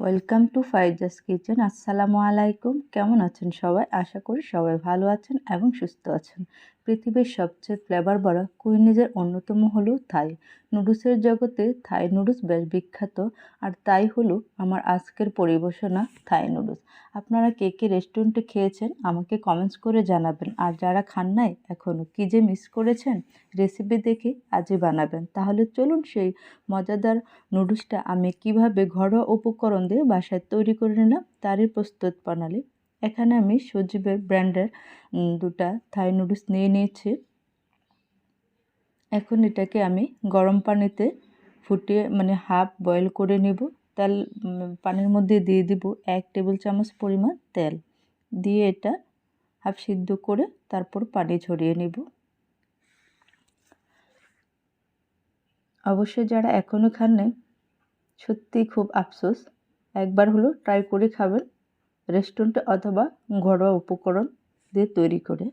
Welcome to ফাইজাস kitchen. আসসালামু আলাইকুম। কেমন আছেন সবাই? আশা করি সবাই ভালো আছেন এবং সুস্থ আছেন। পৃথিবীর সবচেয়ে ফ্লেভার বড়া কুইনিজের অন্যতম হলো থাই। নুডলসের জগতে থাই নুডলস বেশ বিখ্যাত। আর তাই হলো আমার আজকের পরিবেশনা থাই নুডলস। আপনারা কে কে রেস্টুরেন্টে খেয়েছেন আমাকে কমেন্টস করে জানাবেন। আর যারা খান নাই এখনও কী যে মিস করেছেন রেসিপি দেখে আজই বানাবেন। তাহলে চলুন সেই মজাদার নুডলসটা আমি কীভাবে ঘরোয়া উপকরণ দিয়ে বাসায় তৈরি করে নিলাম তারই প্রস্তুত প্রণালী। এখানে আমি সজীবের ব্র্যান্ডের দুটা থাই নুডলস নিয়ে নিয়েছি। এখন এটাকে আমি গরম পানিতে ফুটিয়ে মানে হাফ বয়েল করে নেব। তেল পানির মধ্যে দিয়ে দিব এক টেবিল চামচ পরিমাণ তেল। দিয়ে এটা হাফ সিদ্ধ করে তারপর পানি ঝরিয়ে নেব। অবশ্যই যারা এখনও খান নাই সত্যিই খুব আফসোস। একবার হলো ট্রাই করে খাবেন। রেস্টুরেন্টে অথবা ঘরোয়া উপকরণ দিয়ে তৈরি করে।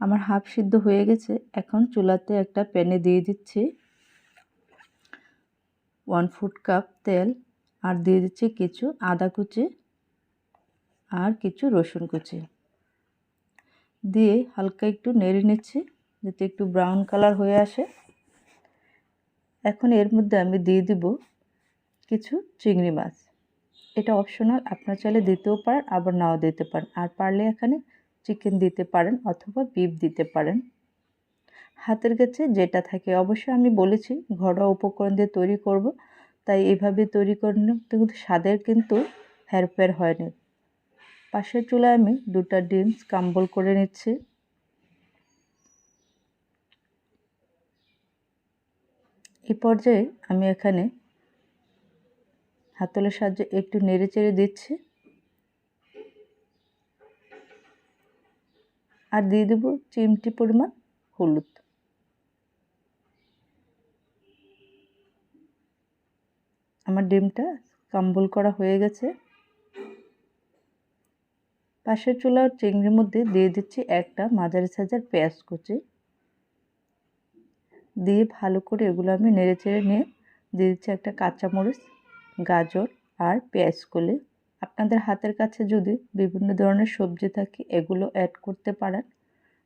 আমার হাফ সিদ্ধ হয়ে গেছে, এখন চুলাতে একটা প্যানে দিয়ে দিচ্ছি ওয়ান ফুট কাপ তেল আর দিয়ে দিচ্ছি কিছু আদা কুচি আর কিছু রসুন কুচি। দিয়ে হালকা একটু নেড়ে নিচ্ছি যাতে একটু ব্রাউন কালার হয়ে আসে। এখন এর মধ্যে আমি দিয়ে দিব কিছু চিংড়ি মাছ। এটা অপশনাল আপনার চাইলে দিতেও পারেন, আবার নাও দিতে পারেন। আর পারলে এখানে চিকেন দিতে পারেন অথবা বিফ দিতে পারেন। হাতের কাছে যেটা থাকে, অবশ্যই আমি বলেছি, ঘরোয়া উপকরণ দিয়ে তৈরি করব। তাই এভাবে তৈরি করে কিন্তু স্বাদের কিন্তু হেরফের হয়নি। পাশের চুলায় আমি দুটা ডিম কাম্বল করে নিচ্ছি। এই পর্যায়ে আমি এখানে হাতলের সাহায্যে একটু নেড়ে চেড়ে দিচ্ছি। আর দিয়ে দেবো চিমটি পরিমাণ হলুদ। আমার ডিমটা কাম্বল করা হয়ে গেছে। পাশের চুলার চিংড়ির মধ্যে দিয়ে দিচ্ছি একটা মাঝারি সাইজের পেঁয়াজ কুচি। দিয়ে ভালো করে এগুলো আমি নেড়ে চেড়ে নিয়ে দিয়ে দিচ্ছি একটা কাঁচামরিচ। গাজর আর পেঁয়াজ কলি আপনাদের হাতের কাছে যদি বিভিন্ন ধরনের সবজি থাকে, এগুলো অ্যাড করতে পারেন।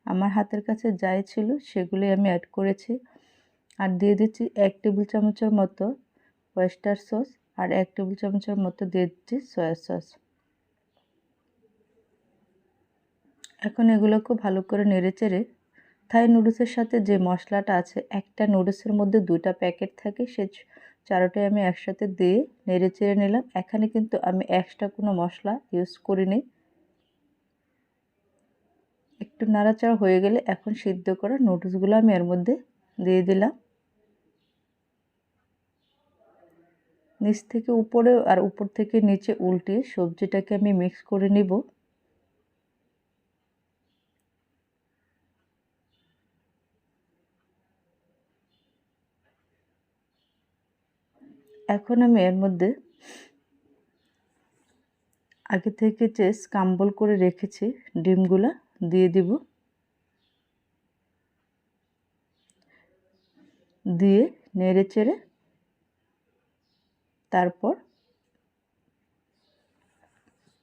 আমার হাতের কাছে যাই ছিল সেগুলি আমি অ্যাড করেছি। আর দিয়ে দিচ্ছি এক টেবিল চামচের মতো ওয়েস্টার সস আর এক টেবিল চামচের মতো দিয়ে দিচ্ছি সয়া সস এখন এগুলোকে ভালো করে নেড়ে চেড়ে থাই নুডলসের সাথে যে মশলাটা আছে, একটা নুডলসের মধ্যে দুটা প্যাকেট থাকে, সে চারোটাই আমি একসাথে দিয়ে নেড়ে চেড়ে নিলাম। এখানে কিন্তু আমি এক্সট্রা কোনো মশলা ইউজ করিনি। একটু নাড়াচাড়া হয়ে গেলে এখন সিদ্ধ করা নুডলসগুলো আমি এর মধ্যে দিয়ে দিলাম। নিচ থেকে উপরে আর উপর থেকে নিচে উল্টিয়ে সবজিটাকে আমি মিক্স করে নিব। এখন আমি এর মধ্যে আগে থেকে যে স্কাম্বল করে রেখেছি, ডিমগুলা দিয়ে দিব। দিয়ে নেড়ে চেড়ে তারপর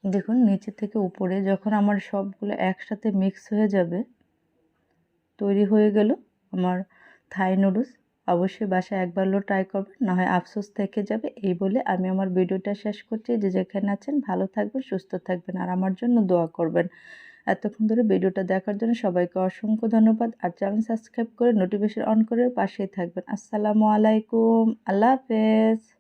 দেখুন নিচে থেকে উপরে যখন আমার সবগুলো একসাথে মিক্স হয়ে যাবে, তৈরি হয়ে গেল আমার থাই নুডলস অবশ্যই বাসায় একবার ট্রাই করবেন না হয় আফসোস থেকে যাবে। এই বলে আমি আমার ভিডিওটা শেষ করছি। যে যেখানে আছেন, ভালো থাকবেন, সুস্থ থাকবেন, আর আমার জন্য দোয়া করবেন। এতক্ষণ ধরে ভিডিওটা দেখার জন্য সবাইকে অসংখ্য ধন্যবাদ। আর চ্যানেল সাবস্ক্রাইব করে নোটিফিকেশন অন করে পাশেই থাকবেন। আসসালামু আলাইকুম। আল্লাহ হাফেজ।